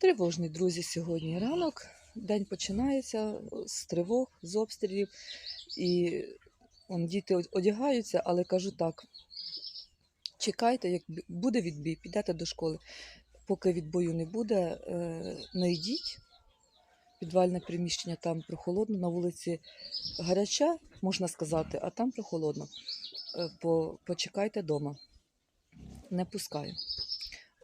Тривожний, друзі, сьогодні ранок. День починається з тривог, з обстрілів. І он, діти одягаються, але кажу так: чекайте, як буде відбій, підете до школи. Поки відбою не буде, е, не йдіть. Підвальне приміщення там прохолодно, на вулиці гаряча, можна сказати, а там прохолодно. Е, почекайте вдома. Не пускаю.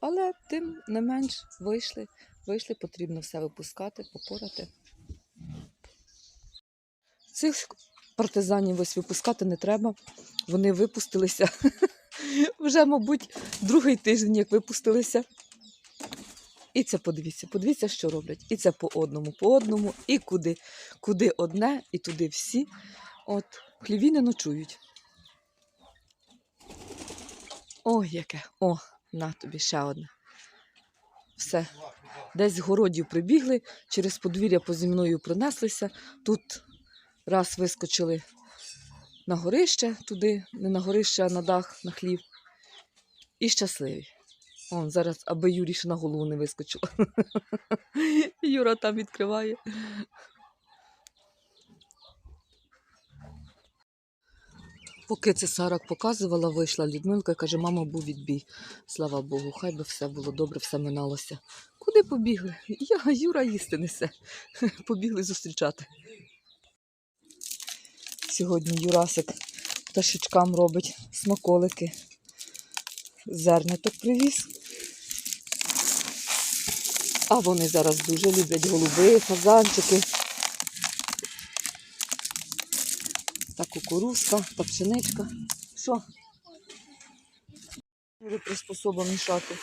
Але тим не менш вийшли, вийшли, потрібно все випускати, попорати. Цих партизанів ось випускати не треба. Вони випустилися вже, мабуть, другий тиждень, як випустилися. І це подивіться, подивіться, що роблять. І це по одному, по одному, і куди, куди одне, і туди всі. От, хліві не ночують. Ой, яке. О, на тобі ще одне. Все. Десь з городів прибігли, через подвір'я по зі мною пронеслися. Тут раз вискочили на горище туди, не на горище, а на дах, на хлів. І щасливі. Он зараз, аби Юрі ще на голову не вискочила. Юра там відкриває. Поки це Сарак показувала, вийшла Людмилка і каже, мама, був відбій. Слава Богу, хай би все було добре, все миналося. Куди побігли? Я, Юра їсти несе. Побігли зустрічати. Сьогодні Юрасик пташечкам робить смаколики. Зерняток привіз. А вони зараз дуже люблять голуби, фазанчики. Та кукурузка, та пшеничка. Що? Дуже приспособа мішати.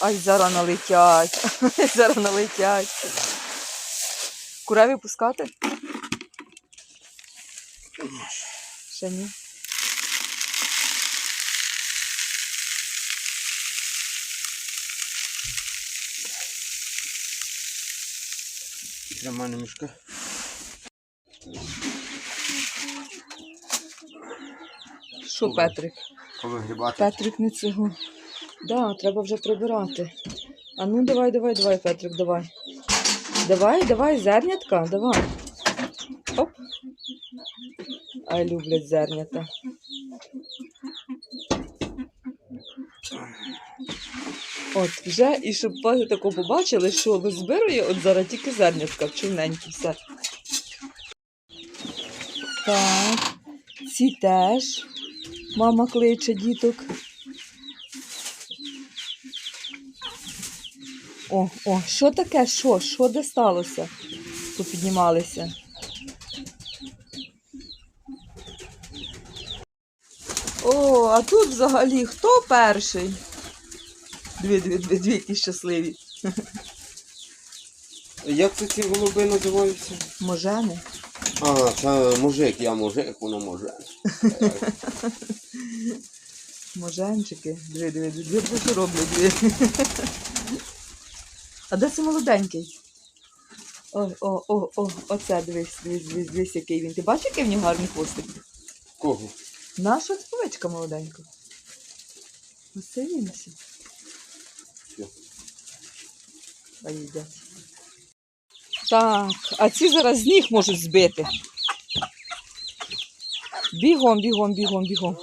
Ай, зараз налетять. зараз налетять. Курей випускати? Ще ні. Для мене мішка. Що, Петрик? Повигрібати. Петрик не цього. Да, треба вже прибирати. А ну давай, давай, давай, Петрик, давай. Давай, давай, зернятка, давай. Оп. Ай, люблять зернята. От, вже, і щоб ви тако побачили, що визбирує от зараз тільки зернятка, чорненькі все. Так, ці теж. Мама кличе діток. О, о, що таке? Що? Що де сталося? Попіднімалися. О, а тут взагалі хто перший? Дві, дві, дві, дві які щасливі. Як це ці голуби називаються? Можени. А, це мужик, я мужик, воно може. Моженчики. Дві, дві, дві, дві, що роблять дві. А де це молоденький? Ой, о, о, о, оце дивись, дивись, дивись, дивись, який він. Ти бачиш, який в нього гарний хвостик? Кого? Наша співачка молоденька. Ось це він Їдять. Так, а ці зараз з ніг можуть збити. Бігом, бігом, бігом, бігом.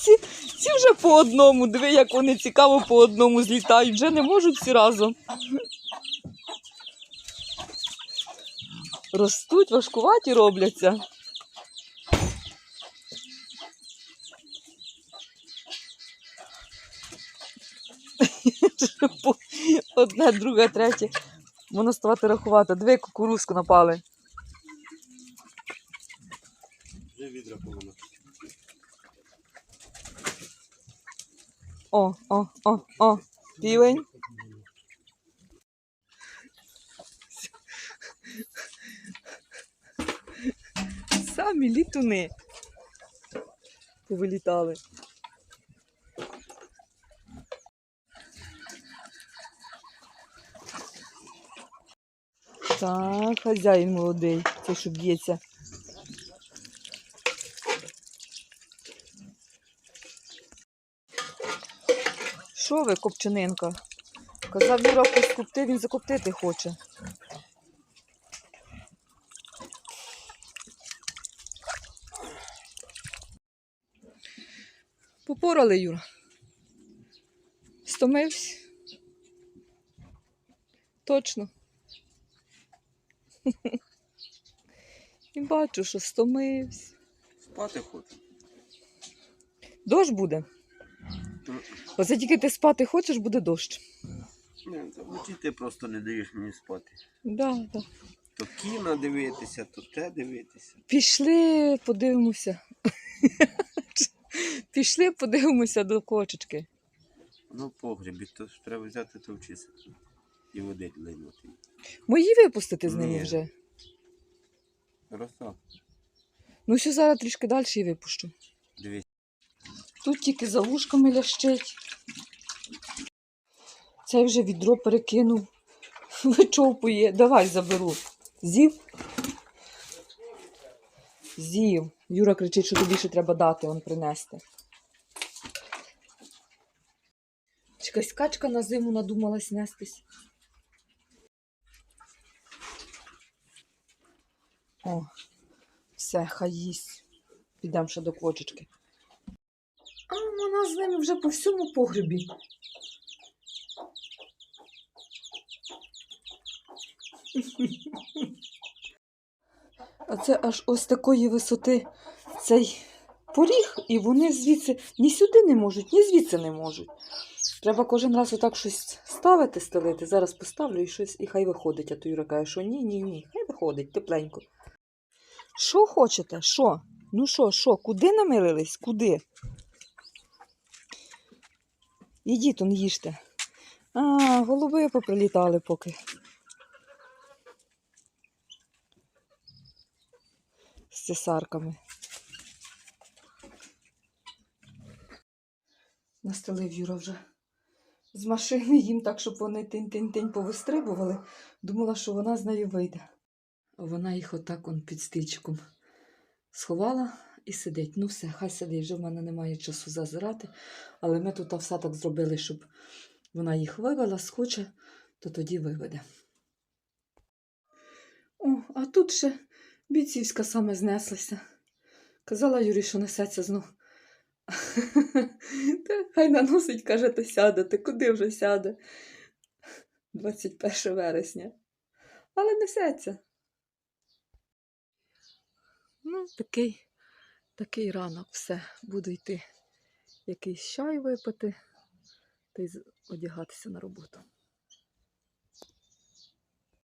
Ці, ці вже по одному, диви, як вони цікаво по одному злітають, вже не можуть всі разом. Ростуть, важкуваті робляться. Одне, друге, третє. Воно ставати рахувати. Дві кукурузку напали. Вже відра повинна. О, о, о, о. Півень. Самі літуни повилітали. Так, хазяїн молодий, цей, що б'ється. Що ви, копченинка? Казав Юра поскупти, він закоптити хоче. Попорали, Юра. Стомився. Точно. І бачу, що стомився. Спати хочу. Дощ буде. Оце тільки ти спати хочеш, буде дощ. Ні, та ти просто не даєш мені спати. Да, да. То кіно дивитися, то те дивитися. Пішли, подивимося. Пішли, подивимося до кочечки. Ну, в погребі, то ж треба взяти то вчися. І води линути. Мої випустити з ними Ні. вже. Роса, Ну, що зараз трішки далі і випущу. дивись. Тут тільки за вушками лящить. Цей вже відро перекинув. Вичовпує. Давай заберу. З'їв? З'їв. Юра кричить, що тобі ще треба дати, он принести. Чекай, качка на зиму надумалась нестись. О, все, хай їсть. Підемо ще до квочечки. А вона з ними вже по всьому погребі. А це аж ось такої висоти цей поріг, і вони звідси ні сюди не можуть, ні звідси не можуть. Треба кожен раз отак щось ставити, стелити. Зараз поставлю і щось, і хай виходить. А то Юра каже, що ні, ні, ні, хай виходить, тепленько. Що хочете? Що? Ну що, що, куди намилились? Куди? Ідіть он їжте. А, голуби поприлітали поки. З цесарками. Настелив Юра вже з машини їм так, щоб вони тинь-тинь-тинь повистрибували. Думала, що вона з нею вийде. Вона їх отак он під стільчиком сховала і сидить. Ну все, хай сидить, вже в мене немає часу зазирати. Але ми тут все так зробили, щоб вона їх вивела, схоче, то тоді виведе. О, а тут ще бійцівська саме знеслася. Казала Юрі, що несеться знов. Хай наносить, каже, то сяде. Ти куди вже сяде? 21 вересня. Але несеться. Ну, такий, такий ранок, все, буду йти якийсь чай випити та й одягатися на роботу.